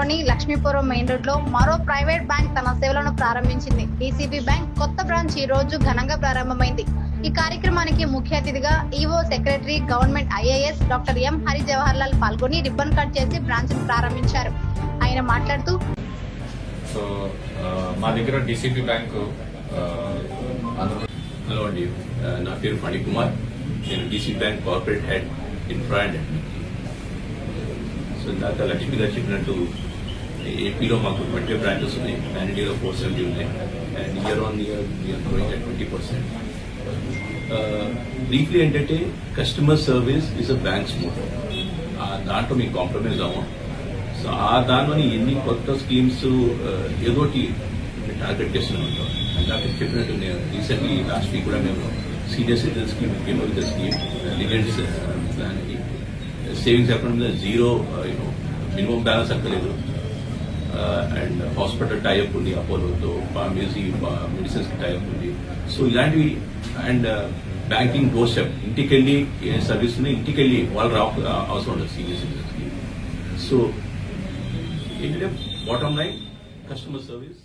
నగరంలోని లక్ష్మీపురం మెయిన్ రోడ్లో మరో ప్రైవేట్ బ్యాంక్ తన సేవలను ప్రారంభించింది. డీసీబీ బ్యాంక్ కొత్త బ్రాంచ్ ఈ రోజు ఘనంగా ప్రారంభమైంది. ఈ కార్యక్రమానికి ముఖ్య అతిథిగా EO secretary government IAS doctor M Hari Jawahar Lal పాల్గొని రిబ్బన్ కట్ చేసి బ్రాంచ్ ప్రారంభించారు. ఆయన మాట్లాడుతూ సో మా దగ్గర డిసిపి బ్యాంకు హలో అండి. నా పేరు ఫణికుమార్ నేను DCB bank corporate head infra and so ఇందాక లక్ష్మి గారు చెప్పినట్టు ఏపీలో మాకు ట్వంటీ బ్రాంచెస్ ఉన్నాయి. మ్యానిటీలో ఫోర్ సెవెంటీ ఉన్నాయి. And year on year year growing at twenty percent briefly ఏంటంటే customer service is a bank's motto దాంట్లో మీకు కాంప్రమైజ్ అవ్వం. సో ఆ దానిలోని ఎన్ని కొత్త స్కీమ్స్ ఏదోటి టార్గెట్ చేస్తూనే ఉంటాం ఇందాక చెప్పినట్టు నేను రీసెంట్లీ లాస్ట్ వీక్ కూడా మేము senior citizen scheme scheme legends plan savings account మీద జీరో యూనో మినిమం బ్యాలెన్స్ అక్కర్లేదు. అండ్ హాస్పిటల్ టైప్ ఉంది అపోలోతో pharmacy medicines type tie up ఉంది. సో ఇలాంటివి అండ్ బ్యాంకింగ్ డోర్ స్టెప్ ఇంటికి వెళ్ళి ఏ సర్వీస్ ఉంది ఇంటికి వెళ్ళి వాళ్ళు రా అవసరం ఉండదు సీనియర్ సిటిజన్స్కి సో ఏంటంటే బాటమ్ లైన్ కస్టమర్ సర్వీస్